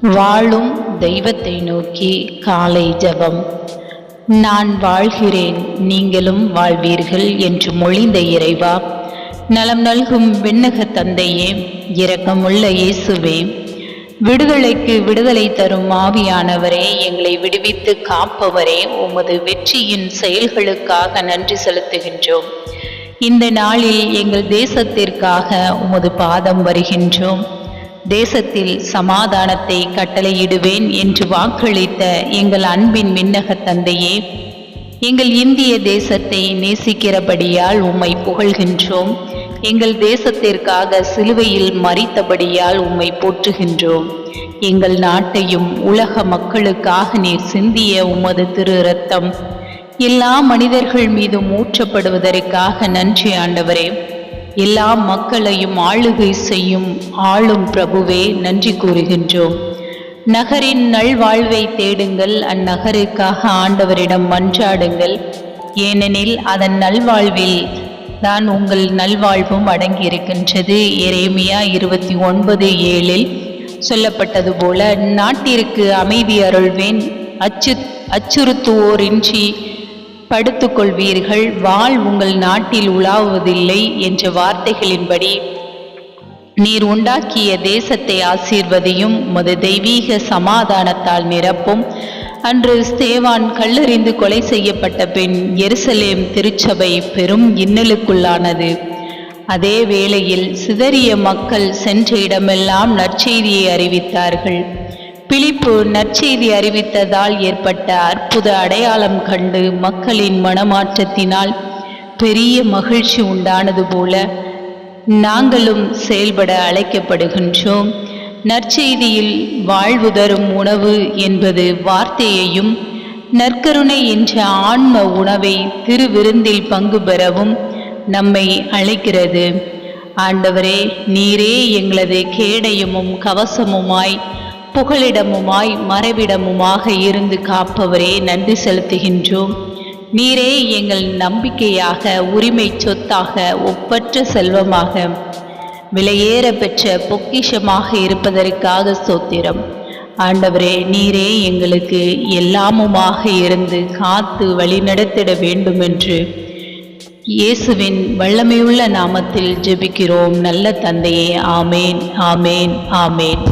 வாழும் தெய்வத்தை நோக்கி காலை ஜபம். நான் வாழ்கிறேன் நீங்களும் வாழ்வீர்கள் என்று மொழிந்த இறைவா நலம் நல்கும் விண்ணக தந்தையே இரக்கமுள்ள இயேசுவே விடுதலைக்கு விடுதலை தரும் ஆவியானவரே எங்களை விடுவித்து காப்பவரே உமது வெற்றியின் செயல்களுக்காக நன்றி செலுத்துகின்றோம். இந்த நாளில் எங்கள் தேசத்திற்காக உமது பாதம் வருகின்றோம். தேசத்தில் சமாதானத்தை கட்டளையிடுவேன் என்று வாக்களித்த எங்கள் அன்பின் விண்ணக தந்தையே எங்கள் இந்திய தேசத்தை நேசிக்கிறபடியால் உம்மை புகழ்கின்றோம். எங்கள் தேசத்திற்காக சிலுவையில் மறித்தபடியால் உம்மை போற்றுகின்றோம். எங்கள் நாட்டையும் உலக மக்களுக்காக நீர் சிந்திய உமது திரு ரத்தம் எல்லா மனிதர்கள் மீதும் ஊற்றப்படுவதற்காக நன்றி ஆண்டவரே. எல்லா மக்களையும் ஆளுகை செய்யும் ஆளும் பிரபுவே நன்றி கூறுகின்றோம். நகரின் நல்வாழ்வை தேடுங்கள் அந்நகருக்காக ஆண்டவரிடம் மன்றாடுங்கள். ஏனெனில் அதன் நல்வாழ்வில் தான் உங்கள் நல்வாழ்வும் அடங்கியிருக்கின்றது. எரேமியா இருபத்தி ஒன்பது ஏழில் சொல்லப்பட்டது போல நாட்டிற்கு அமைதி அருள்வேன் அச்சு அச்சுறுத்துவோரின்றி படுத்துக்கொள்வீர்கள். வாழ் உங்கள் நாட்டில் உலாவுவதில்லை என்ற வார்த்தைகளின்படி நீர் உண்டாக்கிய தேசத்தை ஆசீர்வதியும் உமது தெய்வீக சமாதானத்தால் நிரப்பும். அன்று ஸ்தேவான் கல்லறிந்து கொலை செய்யப்பட்ட பின் எருசலேம் திருச்சபை பெரும் இன்னலுக்குள்ளானது. அதே வேளையில் சிதறிய மக்கள் சென்ற இடமெல்லாம் நற்செய்தியை அறிவித்தார்கள். பிலிப்பு நற்செய்தி அறிவித்ததால் ஏற்பட்ட அற்புத அடையாளம் கண்டு மக்களின் மனமாற்றத்தினால் பெரிய மகிழ்ச்சி உண்டானது போல நாங்களும் செயல்பட அழைக்கப்படுகின்றோம். நற்செய்தியில் வாழ்வு தரும் உணவு என்பது வார்த்தையையும் நற்கருணை என்ற ஆன்ம உணவை திருவிருந்தில் பங்கு பெறவும் நம்மை அழைக்கிறது. ஆண்டவரே நீரே எங்களது கேடயமும் கவசமுமாய் புகலிடமுமாய் மறைவிடமுமாக இருந்து காப்பவரே நன்றி செலுத்துகின்றோம். நீரே எங்கள் நம்பிக்கையாக உரிமை சொத்தாக ஒப்பற்ற செல்வமாக விலையேற பெற்ற பொக்கிஷமாக இருப்பதற்காக சோத்திரம் ஆண்டவரே நீரே எங்களுக்கு எல்லாமுமாக இருந்து காத்து வழிநடத்திட வேண்டுமென்று இயேசுவின் வல்லமையுள்ள நாமத்தில் ஜெபிக்கிறோம். நல்ல தந்தையே ஆமேன் ஆமேன் ஆமேன்.